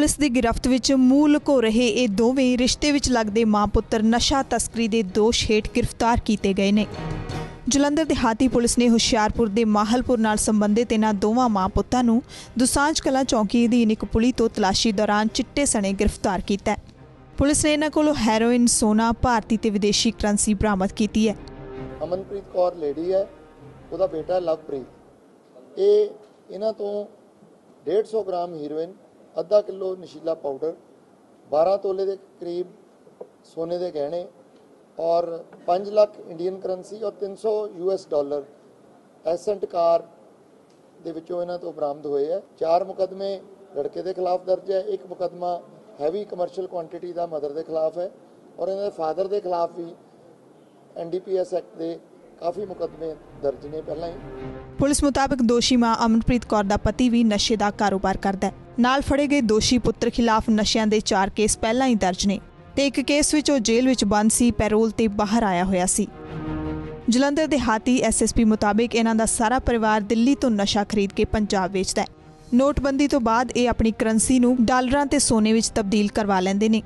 Police ਦੀ ਗ੍ਰਿਫਤ ਵਿੱਚ ਮੂੰਹ ਲੁਕੋ ਰਹੇ ਇਹ ਦੋਵੇਂ ਰਿਸ਼ਤੇ ਵਿੱਚ ਲੱਗਦੇ ਮਾਂ ਪੁੱਤਰ ਨਸ਼ਾ ਤਸਕਰੀ ਦੇ ਦੋਸ਼ ਹੇਠ ਗ੍ਰਿਫਤਾਰ ਕੀਤੇ ਗਏ ਨੇ। ਜਲੰਧਰ ਦੇ ਪੁਲਿਸ ਨੇ ਹੁਸ਼ਿਆਰਪੁਰ ਦੇ ਮਾਹਲਪੁਰ ਨਾਲ ਸੰਬੰਧਿਤ ਇਹਨਾਂ ਦੋਵਾਂ ਮਾਂ ਪੁੱਤਾਂ ਨੂੰ ਦੁਸਾਂਝ ਕਲਾਂ ਚੌਂਕੀ ਅਧੀਨ ਇੱਕ ਪੁਲੀ ਤੋਂ ਤਲਾਸ਼ੀ ਦੌਰਾਨ ਚਿੱਟੇ ਸਣੇ ਗ੍ਰਿਫਤਾਰ ਕੀਤਾ ਪੁਲਿਸ ਨੇ ਇਹਨਾਂ ਕੋਲੋਂ ਹੈਰੋਇਨ, ਸੋਨਾ, ਭਾਰਤੀ ਤੇ ਵਿਦੇਸ਼ੀ ਕਰੰਸੀ ਬਰਾਮਦ ਕੀਤੀ ਹੈ। ਅਮਨਪ੍ਰੀਤ ਕੌਰ ਲੇਡੀ ਹੈ, ਉਹਦਾ ਬੇਟਾ ਲਵਪ੍ਰੀਤ। ਇਹ ਇਹਨਾਂ ਤੋਂ 150 ਗ੍ਰਾਮ ਹੀਰੋਇਨ ਅੱਧਾ ਕਿਲੋ ਨਸ਼ੀਲਾ ਪਾਊਡਰ 12 ਤੋਲੇ ਦੇ ਕਰੀਬ ਸੋਨੇ ਦੇ ਗਹਿਣੇ ਔਰ 5 ਲੱਖ ਇੰਡੀਅਨ ਕਰੰਸੀ ਔਰ 300 ਯੂਐਸ ਡਾਲਰ ਐਸੈਂਟ ਕਾਰ ਦੇ ਵਿੱਚੋਂ ਇਹਨਾਂ ਤੋਂ ਬਰਾਮਦ ਹੋਏ ਹੈ ਚਾਰ ਮੁਕਦਮੇ ਲੜਕੇ ਦੇ ਖਿਲਾਫ ਦਰਜ ਹੈ, ਇੱਕ ਮੁਕਦਮਾ ਹੈਵੀ ਕਮਰਸ਼ੀਅਲ ਕੁਆਂਟੀਟੀ ਦਾ ਮਦਰ ਦੇ ਖਿਲਾਫ ਹੈ ਔਰ ਇਹਨਾਂ ਦੇ ਫਾਦਰ ਦੇ ਖਿਲਾਫ ਵੀ ਐਨਡੀਪੀਐਸ ਐਕਟ ਦੇ ਕਾਫੀ ਮੁਕਦਮੇ ਦਰਜ ਨੇ। ਪਹਿਲਾਂ ਹੀ ਪੁਲਿਸ ਮੁਤਾਬਕ ਦੋਸ਼ੀ ਮਾਂ ਅਮਨਪ੍ਰੀਤ ਕੌਰ ਦਾ ਪਤੀ ਵੀ ਨਸ਼ੇ ਦਾ ਕਾਰੋਬਾਰ ਕਰਦਾ ਹੈ। ਨਾਲ ਫੜੇ ਗਏ ਦੋਸ਼ੀ ਪੁੱਤਰ ਖਿਲਾਫ ਨਸ਼ਿਆਂ ਦੇ 4 ਕੇਸ ਪਹਿਲਾਂ ਹੀ ਦਰਜ ਨੇ ਤੇ ਇੱਕ ਕੇਸ ਵਿੱਚ ਉਹ ਜੇਲ੍ਹ ਵਿੱਚ ਬੰਦ ਸੀ, ਪੈਰੋਲ ਤੇ ਬਾਹਰ ਆਇਆ ਹੋਇਆ ਸੀ। ਜਲੰਧਰ ਦੇ ਹਾਤੀ ਐਸਐਸਪੀ ਮੁਤਾਬਕ ਇਹਨਾਂ ਦਾ ਸਾਰਾ ਪਰਿਵਾਰ ਦਿੱਲੀ ਤੋਂ ਨਸ਼ਾ ਖਰੀਦ ਕੇ ਪੰਜਾਬ ਵੇਚਦਾ ਹੈ। ਨੋਟਬੰਦੀ ਤੋਂ ਬਾਅਦ ਇਹ ਆਪਣੀ ਕਰੰਸੀ ਨੂੰ ਡਾਲਰਾਂ ਤੇ ਸੋਨੇ ਵਿੱਚ ਤਬਦੀਲ ਕਰਵਾ ਲੈਂਦੇ ਨੇ।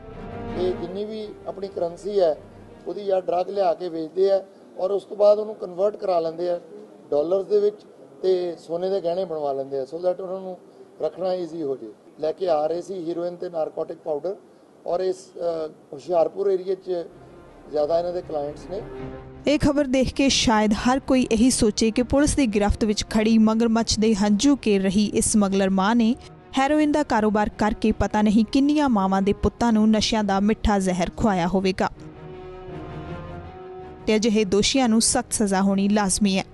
ਇਹ ਜਿੰਨੀ ਵੀ ਆਪਣੀ ਕਰੰਸੀ ਹੈ, ਉਹਦੀ ਜਾਂ ਡਰੱਗ ਲਿਆ ਕੇ ਵੇਚਦੇ ਆ ਔਰ ਉਸ ਤੋਂ ਬਾਅਦ ਉਹਨੂੰ ਕਨਵਰਟ ਕਰਾ ਲੈਂਦੇ ਆ ਡਾਲਰਸ ਦੇ ਵਿੱਚ ਤੇ ਸੋਨੇ ਦੇ ਗਹਿਣੇ ਬਣਵਾ ਲੈਂਦੇ ਆ। ਸੋ ਦੈਟ ਉਹਨਾਂ ਨੂੰ ਰੱਖਣਾ ਈਜ਼ੀ ਹੋ ਜੇ। ਲੈ ਕੇ ਆ ਰਹੇ ਸੀ ਹੀਰੋਇਨ ਤੇ ਨਾਰਕੋਟਿਕ ਪਾਊਡਰ ਔਰ ਇਸ ਹੁਸ਼ਿਆਰਪੁਰ ਏਰੀਆ 'ਚ ਜ਼ਿਆਦਾ ਇਹਨਾਂ ਦੇ ਕਲਾਇੰਟਸ ਨੇ। ਇਹ ਖਬਰ ਦੇਖ ਕੇ ਸ਼ਾਇਦ ਹਰ ਕੋਈ ਇਹੀ ਸੋਚੇ ਕਿ ਪੁਲਿਸ ਦੀ ਗ੍ਰਿਫਤ ਵਿੱਚ ਖੜੀ ਮਗਰਮੱਛ ਦੇ ਹੰਝੂ ਕੇ ਰਹੀ ਇਸ ਸਮਗਲਰ ਮਾਂ ਨੇ ਹੈਰੋਇਨ ਦਾ ਕਾਰੋਬਾਰ ਕਰਕੇ ਪਤਾ ਨਹੀਂ ਕਿੰਨੀਆਂ ਮਾਵਾਂ ਦੇ ਪੁੱਤਾਂ ਨੂੰ ਨਸ਼ਿਆਂ ਦਾ ਮਿੱਠਾ ਜ਼ਹਿਰ ਖਵਾਇਆ ਹੋਵੇਗਾ। ਤੇ ਅਜਿਹੇ ਦੋਸ਼ੀਆਂ ਨੂੰ ਸਖਤ ਸਜ਼ਾ ਹੋਣੀ ਲਾਜ਼ਮੀ ਹੈ।